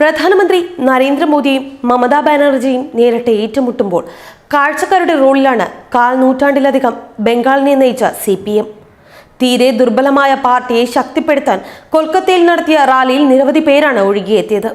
പ്രധാനമന്ത്രി നരേന്ദ്രമോദിയും മമതാ ബാനർജിയും നേരിട്ട് ഏറ്റുമുട്ടുമ്പോൾ കാഴ്ചക്കാരുടെ റോളിലാണ് കാൽ നൂറ്റാണ്ടിലധികം ബംഗാളിനെ നയിച്ച സി പി എം. തീരെ ദുർബലമായ പാർട്ടിയെ ശക്തിപ്പെടുത്താൻ കൊൽക്കത്തയിൽ നടത്തിയ റാലിയിൽ നിരവധി പേരാണ് ഒഴുകിയെത്തിയത്.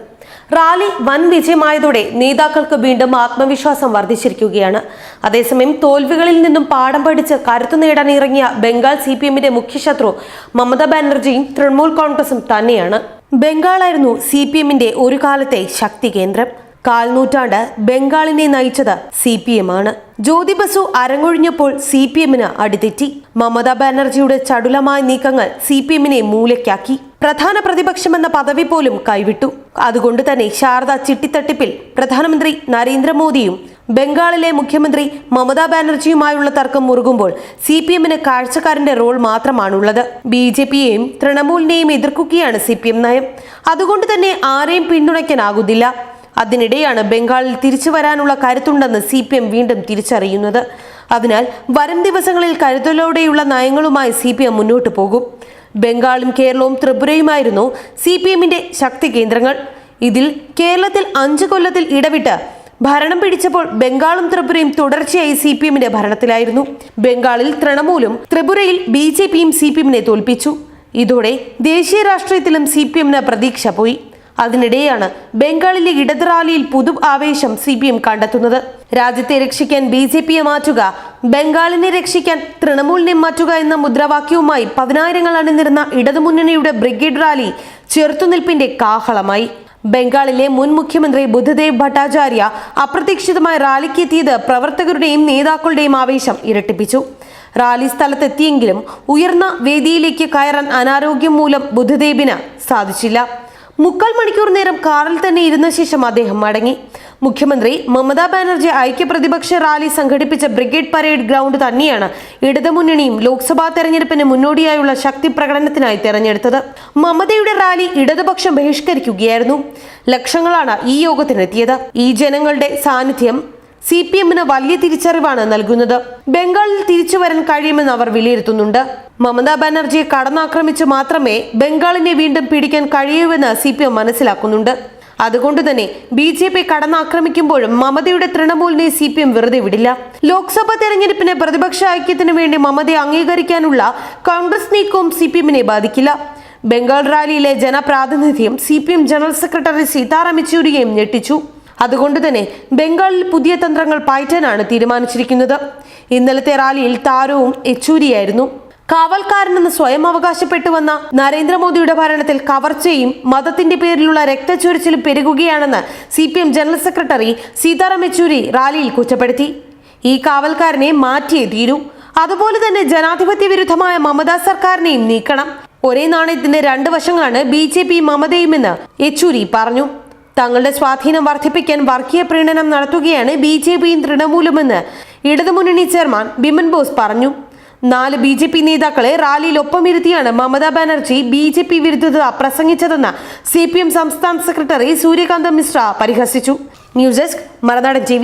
റാലി വൻ വിജയമായതോടെ നേതാക്കൾക്ക് വീണ്ടും ആത്മവിശ്വാസം വർദ്ധിച്ചിരിക്കുകയാണ്. അതേസമയം തോൽവികളിൽ നിന്നും പാഠം പഠിച്ച് കരുത്തു നേടാൻ ഇറങ്ങിയ ബംഗാൾ സി പി എമ്മിന്റെ മുഖ്യശത്രു മമതാ ബാനർജിയും തൃണമൂൽ കോൺഗ്രസും തന്നെയാണ്. ബംഗാളായിരുന്നു സി പി എമ്മിന്റെ ഒരു കാലത്തെ ശക്തി കേന്ദ്രം. കാൽനൂറ്റാണ്ട് ബംഗാളിനെ നയിച്ചത് സി പി എം ആണ് ജ്യോതി ബസു അരങ്ങൊഴിഞ്ഞപ്പോൾ സി പി എമ്മിന് അടിതെറ്റി. മമതാ ബാനർജിയുടെ ചടുലമായ നീക്കങ്ങൾ സി പി എമ്മിനെ മൂലയ്ക്കാക്കി. പ്രധാന പ്രതിപക്ഷമെന്ന പദവി പോലും കൈവിട്ടു. അതുകൊണ്ട് തന്നെ ശാരദ ചിട്ടിത്തട്ടിപ്പിൽ പ്രധാനമന്ത്രി നരേന്ദ്രമോദിയും ബംഗാളിലെ മുഖ്യമന്ത്രി മമതാ ബാനർജിയുമായുള്ള തർക്കം മുറുകുമ്പോൾ സി പി എമ്മിന് കാഴ്ചക്കാരന്റെ റോൾ മാത്രമാണുള്ളത്. ബി ജെ പിയെയും തൃണമൂലിനെയും എതിർക്കുകയാണ് സി പി എം നയം. അതുകൊണ്ട് തന്നെ ആരെയും പിന്തുണയ്ക്കാനാകുന്നില്ല. അതിനിടെയാണ് ബംഗാളിൽ തിരിച്ചു വരാനുള്ള കരുത്തുണ്ടെന്ന് സി പി എം വീണ്ടും തിരിച്ചറിയുന്നത്. അതിനാൽ വരും ദിവസങ്ങളിൽ കരുതലോടെയുള്ള നയങ്ങളുമായി സി പി എം മുന്നോട്ട് പോകും. ബംഗാളും കേരളവും ത്രിപുരയുമായിരുന്നു സി പി എമ്മിന്റെ ശക്തി കേന്ദ്രങ്ങൾ. ഇതിൽ കേരളത്തിൽ അഞ്ചു കൊല്ലത്തിൽ ഇടവിട്ട് ഭരണം പിടിച്ചപ്പോൾ ബംഗാളും ത്രിപുരയും തുടർച്ചയായി സി പി എമ്മിന്റെ ഭരണത്തിലായിരുന്നു. ബംഗാളിൽ തൃണമൂലും ത്രിപുരയിൽ ബി ജെ പിയും സി പി എമ്മിനെ തോൽപ്പിച്ചു. ഇതോടെ ദേശീയ രാഷ്ട്രീയത്തിലും സി പി എമ്മിന് പ്രതീക്ഷ പോയി. അതിനിടെയാണ് ബംഗാളിലെ ഇടത് റാലിയിൽ പുതു ആവേശം സി പി എം കണ്ടെത്തുന്നത്. രാജ്യത്തെ രക്ഷിക്കാൻ ബി ജെ പിയെ മാറ്റുക ബംഗാളിനെ രക്ഷിക്കാൻ തൃണമൂലിനെ മാറ്റുക എന്ന മുദ്രാവാക്യവുമായി പതിനായിരങ്ങൾ അണിനിരുന്ന ഇടതുമുന്നണിയുടെ ബ്രിഗേഡ് റാലി ചെറുത്തുനിൽപ്പിന്റെ കാഹളമായി. ബംഗാളിലെ മുൻ മുഖ്യമന്ത്രി ബുദ്ധദേവ് ഭട്ടാചാര്യ അപ്രതീക്ഷിതമായി റാലിക്കെത്തിയത് പ്രവർത്തകരുടെയും നേതാക്കളുടെയും ആവേശം ഇരട്ടിപ്പിച്ചു. റാലി സ്ഥലത്തെത്തിയെങ്കിലും ഉയർന്ന വേദിയിലേക്ക് കയറാൻ അനാരോഗ്യം മൂലം ബുദ്ധദേവിന് സാധിച്ചില്ല. മുക്കാൽ മണിക്കൂർ നേരം കാറിൽ തന്നെ ഇരുന്ന ശേഷം അദ്ദേഹം മടങ്ങി. മുഖ്യമന്ത്രി മമതാ ബാനർജി ഐക്യപ്രതിപക്ഷ റാലി സംഘടിപ്പിച്ച ബ്രിഗേഡ് പരേഡ് ഗ്രൗണ്ട് തന്നെയാണ് ഇടതുമുന്നണിയും ലോക്സഭാ തെരഞ്ഞെടുപ്പിന് മുന്നോടിയായുള്ള ശക്തി പ്രകടനത്തിനായി തെരഞ്ഞെടുത്തത്. മമതയുടെ റാലി ഇടതുപക്ഷം ബഹിഷ്കരിക്കുകയായിരുന്നു. ലക്ഷങ്ങളാണ് ഈ യോഗത്തിനെത്തിയത്. ഈ ജനങ്ങളുടെ സാന്നിധ്യം സി പി എമ്മിന് വലിയ തിരിച്ചറിവാണ് നൽകുന്നത്. ബംഗാളിൽ തിരിച്ചു വരാൻ കഴിയുമെന്ന് അവർ വിലയിരുത്തുന്നുണ്ട്. മമതാ ബാനർജിയെ കടന്നാക്രമിച്ച് മാത്രമേ ബംഗാളിനെ വീണ്ടും പിടിക്കാൻ കഴിയൂവെന്ന് സി പി എം മനസ്സിലാക്കുന്നുണ്ട്. അതുകൊണ്ട് തന്നെ ബി ജെ പി കടന്നാക്രമിക്കുമ്പോഴും മമതയുടെ തൃണമൂലിനെ സി പി എം വെറുതെ വിടില്ല. ലോക്സഭാ തെരഞ്ഞെടുപ്പിന് പ്രതിപക്ഷ ഐക്യത്തിന് വേണ്ടി മമതയെ അംഗീകരിക്കാനുള്ള കോൺഗ്രസ് നീക്കവും സി പി എമ്മിനെ ബാധിക്കില്ല. ബംഗാൾ റാലിയിലെ ജനപ്രാതിനിധ്യം C P M general secretary Sitaram യെച്ചൂരിയെയും ഞെട്ടിച്ചു. അതുകൊണ്ട് തന്നെ ബംഗാളിൽ പുതിയ തന്ത്രങ്ങൾ പായറ്റാനാണ് തീരുമാനിച്ചിരിക്കുന്നത്. ഇന്നലത്തെ റാലിയിൽ താരവും യെച്ചൂരിയായിരുന്നു. കാവൽക്കാരനെന്ന് സ്വയം അവകാശപ്പെട്ടു വന്ന നരേന്ദ്രമോദിയുടെ ഭരണത്തിൽ കവർച്ചയും മതത്തിന്റെ പേരിലുള്ള രക്തച്ചൊരിച്ചിലും പെരുകുകയാണെന്ന് C general secretary Sitaram Yechury റാലിയിൽ കുറ്റപ്പെടുത്തി. ഈ കാവൽക്കാരനെ മാറ്റിയേ തീരൂ. അതുപോലെ തന്നെ ജനാധിപത്യ വിരുദ്ധമായ മമതാ സർക്കാരിനെയും നീക്കണം. ഒരേ നാണയത്തിന്റെ രണ്ട് വശങ്ങളാണ് ബി ജെ പി മമതയുമെന്ന് യെച്ചൂരി പറഞ്ഞു. തങ്ങളുടെ സ്വാധീനം വർദ്ധിപ്പിക്കാൻ വർഗീയ പ്രീണനം നടത്തുകയാണ് ബി ജെ പിയും തൃണമൂലുമെന്ന് ഇടതുമുന്നണി ചെയർമാൻ ബിമൻ ബോസ് പറഞ്ഞു. നാല് ബി ജെ പി നേതാക്കളെ റാലിയിൽ ഒപ്പമിരുത്തിയാണ് Mamata Banerjee B J P വിരുദ്ധത പ്രസംഗിച്ചതെന്ന് സി പി എം സംസ്ഥാന സെക്രട്ടറി സൂര്യകാന്ത മിശ്ര പരിഹസിച്ചു. News desk മറനാടൻ T